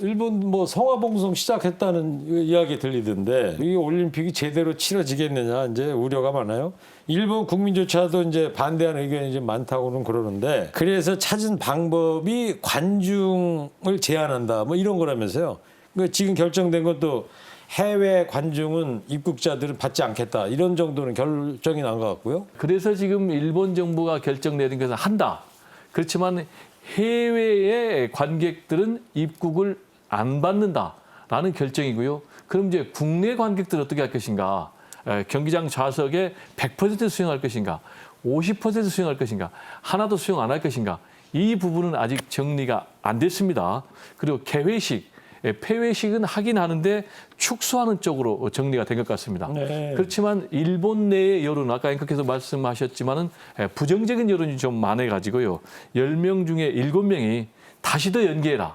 일본 뭐 성화봉송 시작했다는 이야기 들리던데 이 올림픽이 제대로 치러지겠느냐 이제 우려가 많아요. 일본 국민조차도 이제 반대하는 의견이 좀 많다고는 그러는데 그래서 찾은 방법이 관중을 제한한다 뭐 이런 거라면서요. 그 지금 결정된 것도 해외 관중은 입국자들은 받지 않겠다 이런 정도는 결정이 난 것 같고요. 그래서 지금 일본 정부가 결정 내린 것은 한다. 그렇지만 해외의 관객들은 입국을 안 받는다라는 결정이고요. 그럼 이제 국내 관객들 어떻게 할 것인가? 에, 경기장 좌석에 100% 수용할 것인가? 50% 수용할 것인가? 하나도 수용 안 할 것인가? 이 부분은 아직 정리가 안 됐습니다. 그리고 개회식, 에, 폐회식은 하긴 하는데 축소하는 쪽으로 정리가 된 것 같습니다. 네. 그렇지만 일본 내의 여론 아까 앵커께서 말씀하셨지만은 에, 부정적인 여론이 좀 많아 가지고요. 10명 중에 7명이 다시 더 연기해라.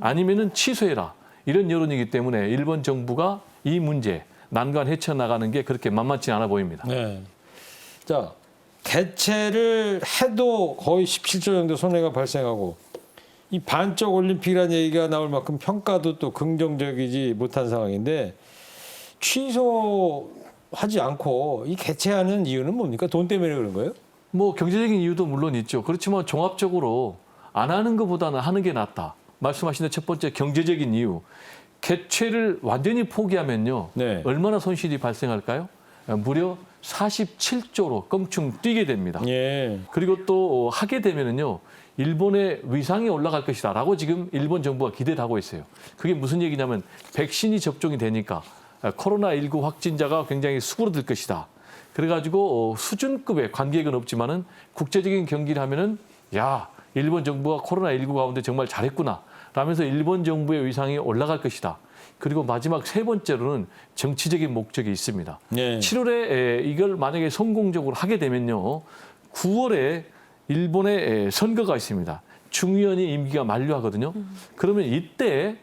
아니면은 취소해라. 이런 여론이기 때문에 일본 정부가 이 문제 난관 헤쳐 나가는 게 그렇게 만만치 않아 보입니다. 네. 자, 개최를 해도 거의 17조 정도 손해가 발생하고 이 반쪽 올림픽이라는 얘기가 나올 만큼 평가도 또 긍정적이지 못한 상황인데 취소하지 않고 이 개최하는 이유는 뭡니까? 돈 때문에 그런 거예요? 뭐 경제적인 이유도 물론 있죠. 그렇지만 종합적으로 안 하는 것보다는 하는 게 낫다. 말씀하신 첫 번째 경제적인 이유. 개최를 완전히 포기하면요. 네. 얼마나 손실이 발생할까요? 무려 47조로 껑충 뛰게 됩니다. 예. 그리고 또 어, 하게 되면은요. 일본의 위상이 올라갈 것이다라고 지금 일본 정부가 기대를 하고 있어요. 그게 무슨 얘기냐면 백신이 접종이 되니까 코로나19 확진자가 굉장히 수그러들 것이다. 그래가지고 어, 수준급의 관객은 없지만은 국제적인 경기를 하면은 야 일본 정부가 코로나19 가운데 정말 잘했구나. 라면서 일본 정부의 위상이 올라갈 것이다. 그리고 마지막 세 번째로는 정치적인 목적이 있습니다. 예. 7월에 이걸 만약에 성공적으로 하게 되면요. 9월에 일본에 선거가 있습니다. 중의원이 임기가 만료하거든요. 그러면 이때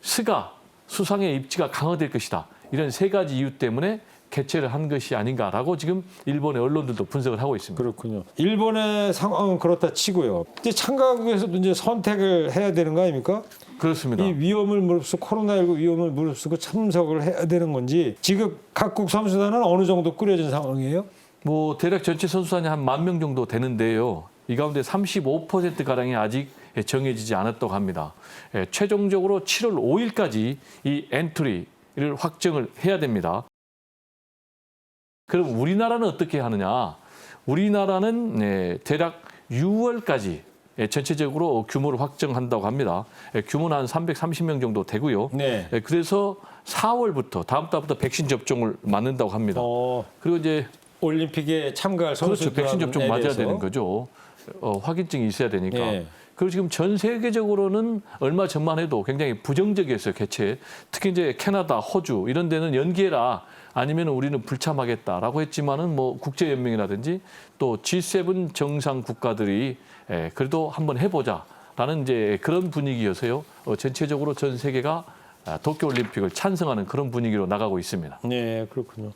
스가 수상의 입지가 강화될 것이다. 이런 세 가지 이유 때문에 개최를 한 것이 아닌가라고 지금 일본의 언론들도 분석을 하고 있습니다. 그렇군요. 일본의 상황은 그렇다 치고요. 이제 참가국에서도 이제 선택을 해야 되는 거 아닙니까? 그렇습니다. 이 위험을 무릅쓰고 코로나19 위험을 무릅쓰고 참석을 해야 되는 건지 지금 각국 선수단은 어느 정도 꾸려진 상황이에요? 뭐 대략 전체 선수단이 한 만 명 정도 되는데요. 이 가운데 35% 가량이 아직 정해지지 않았다고 합니다. 예, 최종적으로 7월 5일까지 이 엔트리를 확정을 해야 됩니다. 그럼 우리나라는 어떻게 하느냐? 우리나라는 예, 대략 6월까지 예, 전체적으로 규모를 확정한다고 합니다. 예, 규모는 한 330명 정도 되고요. 네. 예, 그래서 4월부터 다음 달부터 백신 접종을 맞는다고 합니다. 어, 그리고 이제 올림픽에 참가할 그렇죠. 선수들 백신 접종 맞아야 되는 거죠. 어, 확인증이 있어야 되니까. 예. 그리고 지금 전 세계적으로는 얼마 전만 해도 굉장히 부정적이었어요 개최. 특히 이제 캐나다, 호주 이런 데는 연기해라. 아니면 우리는 불참하겠다라고 했지만은 뭐 국제연맹이라든지 또 G7 정상 국가들이 예, 그래도 한번 해보자 라는 이제 그런 분위기여서요. 어, 전체적으로 전 세계가 아, 도쿄 올림픽을 찬성하는 그런 분위기로 나가고 있습니다. 네, 그렇군요.